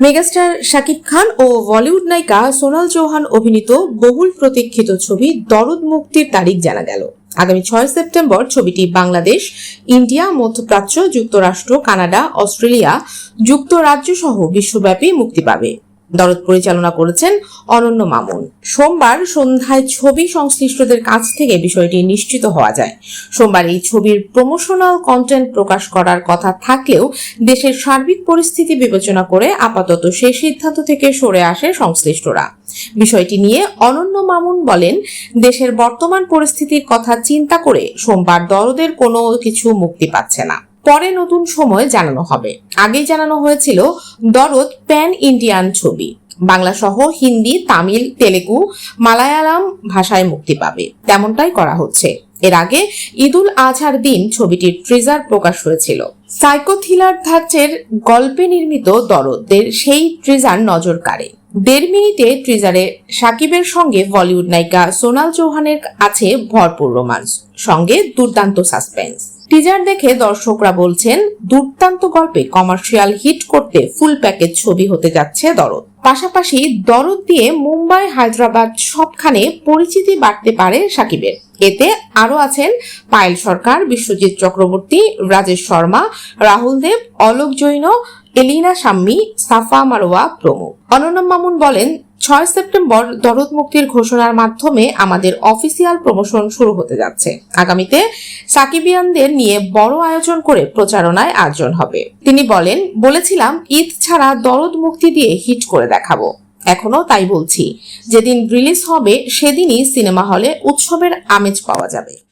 Megastar Shakib Khan ও বলিউড নায়িকা সোনাল চৌহান অভিনীত বহুল প্রতীক্ষিত ছবি দরদ মুক্তির তারিখ জানা গেল। আগামী ছয় সেপ্টেম্বর ছবিটি বাংলাদেশ, ইন্ডিয়া, মধ্যপ্রাচ্য, যুক্তরাষ্ট্র, কানাডা, অস্ট্রেলিয়া, যুক্তরাজ্য সহ বিশ্বব্যাপী মুক্তি পাবে। দরদ পরিচালনা করেছেন অনন্য মামুন। সোমবার সন্ধ্যায় ছবি সংশ্লিষ্টদের কাছ থেকে বিষয়টি নিশ্চিত হওয়া যায়। সোমবার এই ছবির প্রমোশনাল কন্টেন্ট প্রকাশ করার কথা থাকলেও দেশের সার্বিক পরিস্থিতি বিবেচনা করে আপাতত সেই সিদ্ধান্ত থেকে সরে আসে সংশ্লিষ্টরা। বিষয়টি নিয়ে অনন্য মামুন বলেন, দেশের বর্তমান পরিস্থিতির কথা চিন্তা করে সোমবার দরদের কোনো কিছু মুক্তি পাচ্ছে না। পরে নতুন সময় জানানো হবে। আগেই জানানো হয়েছিল দরদ প্যান ইন্ডিয়ান ছবি। বাংলা সহ হিন্দি, তামিল, তেলেগু, মালায়ালাম ভাষায় মুক্তি পাবে। তেমনটাই করা হচ্ছে। এর আগে ঈদুল আজহার দিন ছবিটির ট্রিজার প্রকাশ হয়েছিল। সাইকো থ্রিলার ধাঁচের গল্পে নির্মিত দরদের সেই ট্রিজার নজর কাড়ে। দেড় মিনিটে ট্রিজারে সাকিবের সঙ্গে বলিউড নায়িকা সোনাল চৌহানের আছে ভরপুর রোমান্স, সঙ্গে দুর্দান্ত সাসপেন্স টিজার দেখে দর্শকরা বলছেন, দুর্দান্ত গল্পে কমার্শিয়াল হিট করতে ফুল প্যাকেজ ছবি হতে যাচ্ছে দরদ। পাশাপাশি দরদ দিয়ে মুম্বাই, হায়দ্রাবাদ সবখানে পরিচিতি বাড়তে পারে সাকিবের। এতে আরও আছেন পায়েল সরকার, বিশ্বজিৎ চক্রবর্তী, রাজেশ শর্মা, রাহুল দেব, অলোক জৈন, এলিনা সাম্মি সাফা মারোয়া প্রমুখ। অনন্য মামুন বলেন ছয় সেপ্টেম্বর দরদ মুক্তির ঘোষণার মাধ্যমে আমাদের অফিসিয়াল প্রমোশন শুরু হতে যাচ্ছে। আগামীতে সাকিবিয়ানদের নিয়ে বড় আয়োজন করে প্রচারণায় আয়োজন হবে। তিনি বলেন, বলেছিলাম, ঈদ ছাড়া দরদ মুক্তি দিয়ে হিট করে দেখাবো। এখনও তাই বলছি, যেদিন রিলিজ হবে, সেদিনই সিনেমা হলে উৎসবের আমেজ পাওয়া যাবে।